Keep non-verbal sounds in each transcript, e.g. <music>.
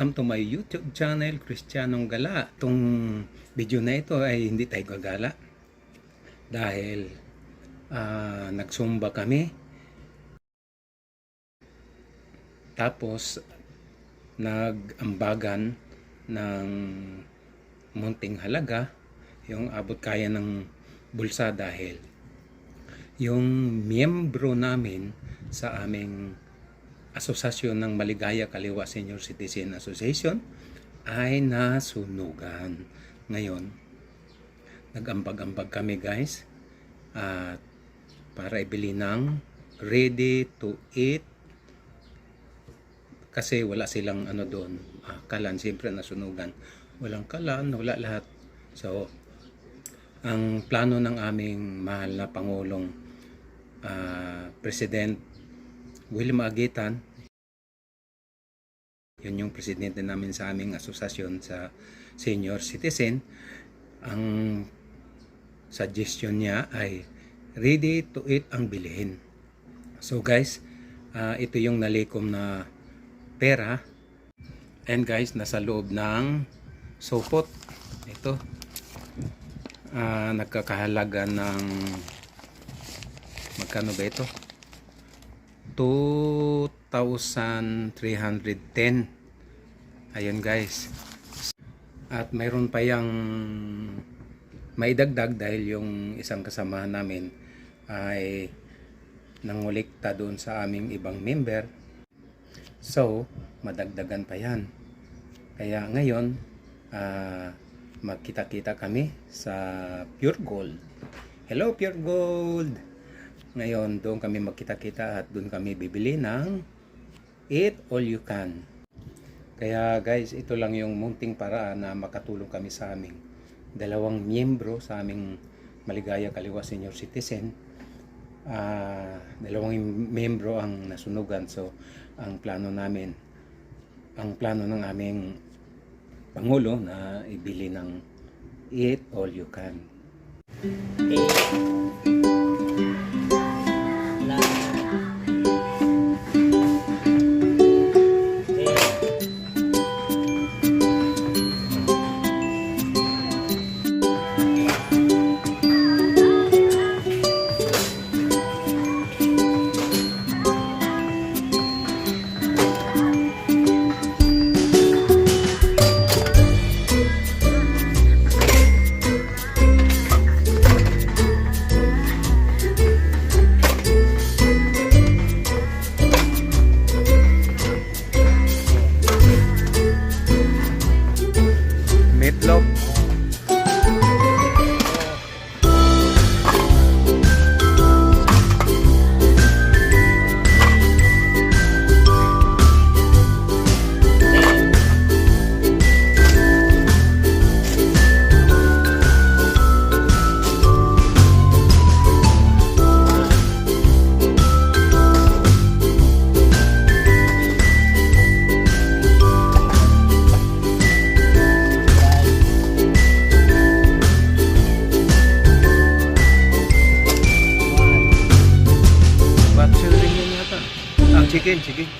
Welcome to my YouTube channel, Cristianong Gala. Itong video na ito ay hindi tayo gagala dahil ah, nagsumba kami. Tapos nag-ambagan ng munting halaga yung abot kaya ng bulsa dahil yung miyembro namin sa aming asosasyon ng Maligaya Kaliwa Senior Citizen Association ay nasunugan. Ngayon, nag-ambag-ambag kami guys at para ibili ng ready to eat kasi wala silang ano doon ah, kalan. Siyempre nasunugan. Walang kalan wala lahat. So ang plano ng aming mahal na pangulong ah, President William Agitan yun yung presidente namin sa aming asosasyon sa senior citizen. Ang suggestion niya ay ready to eat ang bilhin so guys ah, ito yung nalikom na pera. And guys nasa loob ng sopot ito. Ah, nagkakahalaga ng magkano ba ito 2,310 ayun guys. At mayroon pa yung maidagdag dahil yung isang kasamahan namin ay nangulikta doon sa aming ibang member. So madagdagan pa yan. Kaya ngayon ah, magkita-kita kami sa Pure Gold. Hello Pure Gold ngayon, doon kami magkita-kita at doon kami bibili ng Eat All You Can. Kaya guys, ito lang yung munting paraan na makatulong kami sa aming dalawang miyembro sa aming Maligaya Kaliwa Senior Citizen. Ah, dalawang miyembro ang nasunugan. So, ang plano namin, ang plano ng aming Pangulo na ibili ng Eat All You Can. Meatloaf. Chicken, chicken.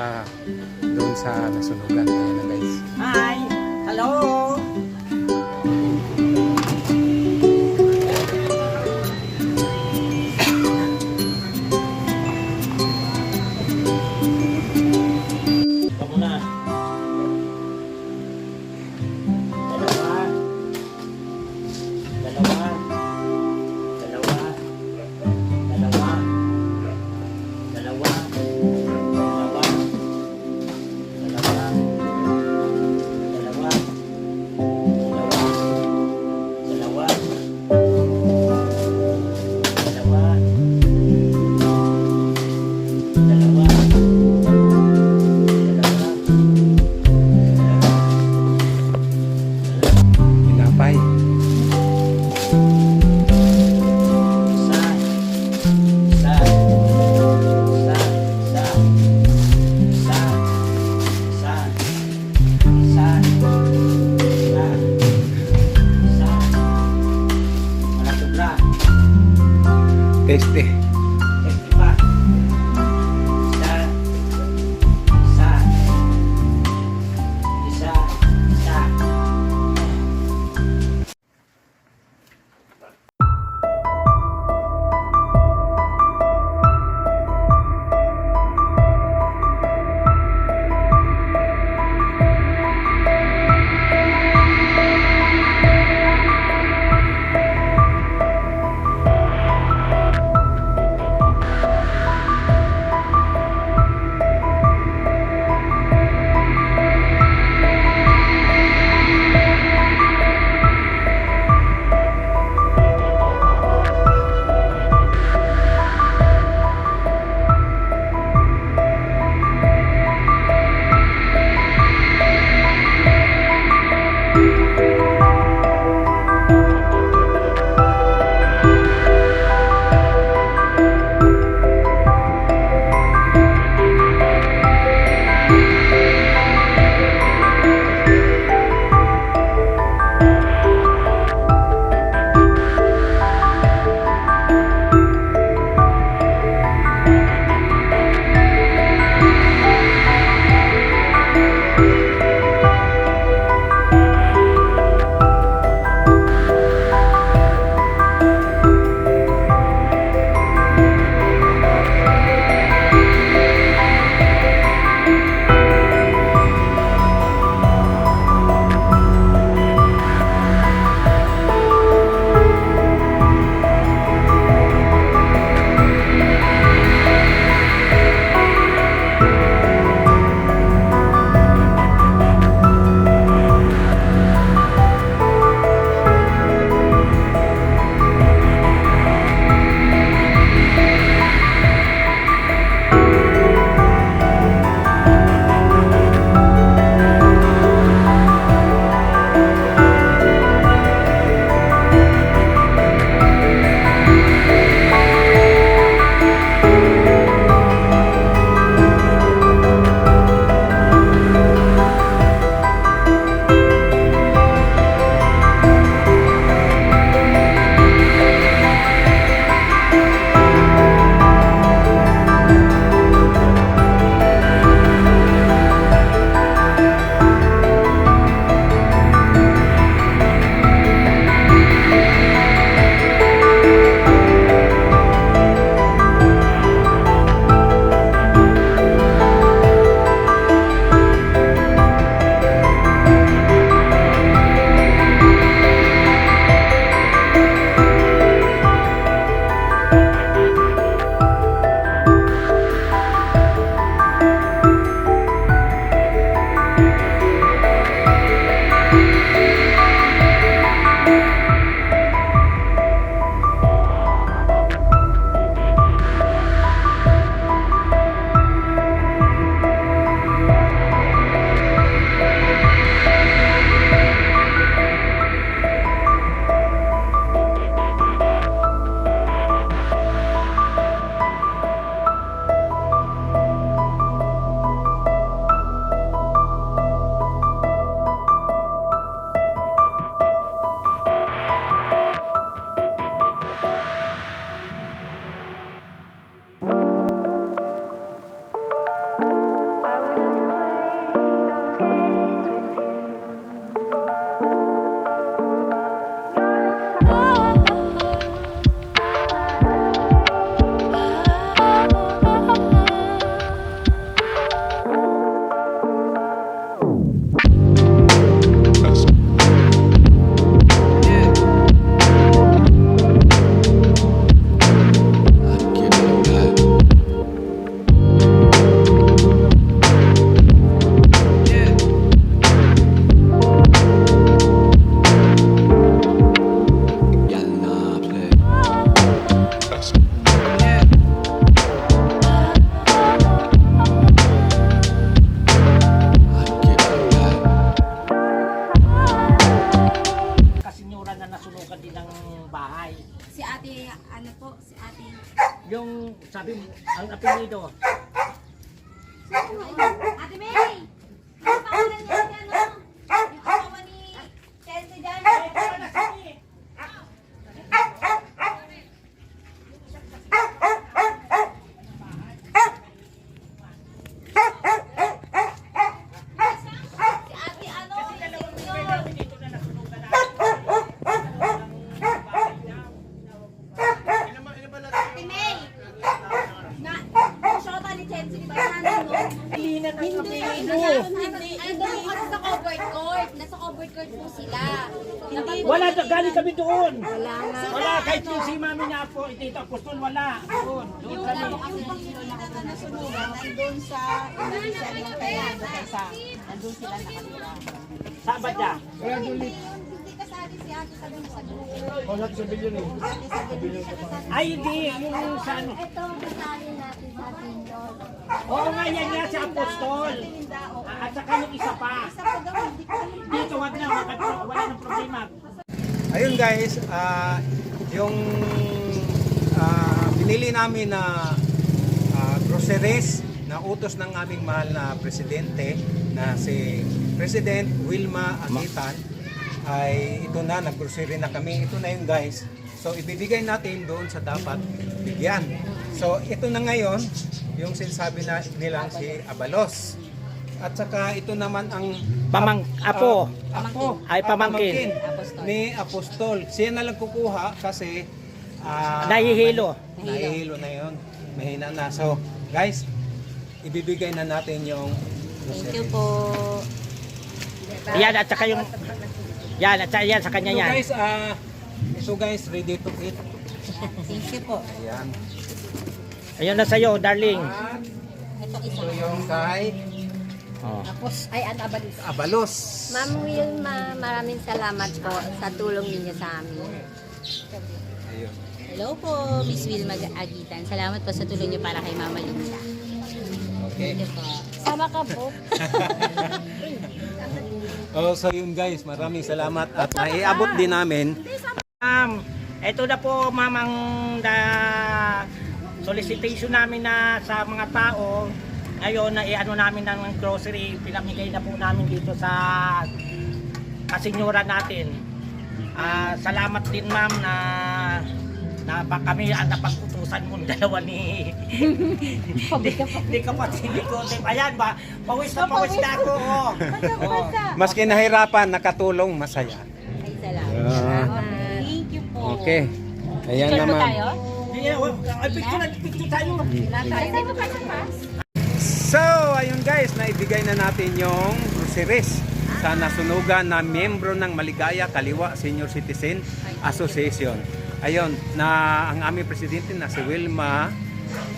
Para doon sa nasunugan. este ang apelido. Ate May! Ano pangalan niya si ano? Yung asawa ni Chelsea dyan. Si ate ano? Senior. Ate May! Na, yung shota ni Chelsea, di ba? Nanay mo? Hindi na Hindi, hindi. Ay, doon kasi sa covered court. Nasa covered court po sila. Hindi. Wala, galing kami doon. Wala nga. Wala, kahit yung si mami niya po, itito apostol, wala. Doon, doon Yung kami. na sunugan, nandun sa yung kaya sa nandun sila nakatira. Sabad niya. Sa sa sa bilyon eh. Ay, hindi. Yung sa ano. Ito, kasali natin sa senior. Oo nga, yan nga si apostol. At saka yung isa pa. Sa. Dito, wag na. wag- Wala nang problema. Ayun guys, ah, yung ah, pinili namin na ah, groceries na utos ng aming mahal na presidente na si President Wilma Agitan ay ito na, nag-grocery na kami. Ito na yun guys. So ibibigay natin doon sa dapat bigyan. So ito na ngayon, yung sinasabi na nilang si Abalos. At saka ito naman ang Pamang, apo. Ah, apo. Ay, Ah, pamangkin. Ni Apostol. Siya na lang kukuha kasi ah, Nahihilo. Nahihilo na yun. Mahina na. So, guys, ibibigay na natin yung Thank you po. Yan, at saka yung... Yan, at saka yan, sa kanya So yan. guys, ah, so guys, ready to eat. Thank you po. Ayan. Ayun na sa'yo, darling. At Ito isa. ito yung kay Oh. Tapos, ay, ano abalis. Abalos. Ma'am Wilma, maraming salamat po sa tulong ninyo sa amin. Ayun. Hello po, Miss Wilma Agitan. Salamat po sa tulong niyo para kay Mama Linda. Okay. Sama ka po. <laughs> Oh, so yun guys, maraming salamat at naiabot din namin Ma'am, ito na po ma'am ang da, solicitation namin na sa mga tao. Ngayon na iano namin ng grocery, pinamigay na po namin dito sa kasinyura natin. Ah, salamat din ma'am na na pa kami ang napagkutusan mong <laughs> dalawa ni di <laughs> kapatid ko. Ayan ba, pawis na pawis na ako. Oh. Oh. maski nahirapan, nakatulong, masaya. Ay, salamat. Ah. Thank you po. Okay. Ayan naman. tayo? Di, oh, Ay, picture, picture tayo. Tayo kayo pass. So, ayun guys, naibigay na natin yung groceries sa nasunugan na miyembro ng Maligaya Kaliwa Senior Citizen Association. Ayun, na ang aming presidente na si Wilma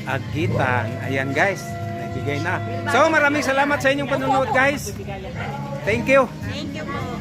Agitan. Ayan guys, naibigay na. So, maraming salamat sa inyong panonood guys. Thank you. Thank you po.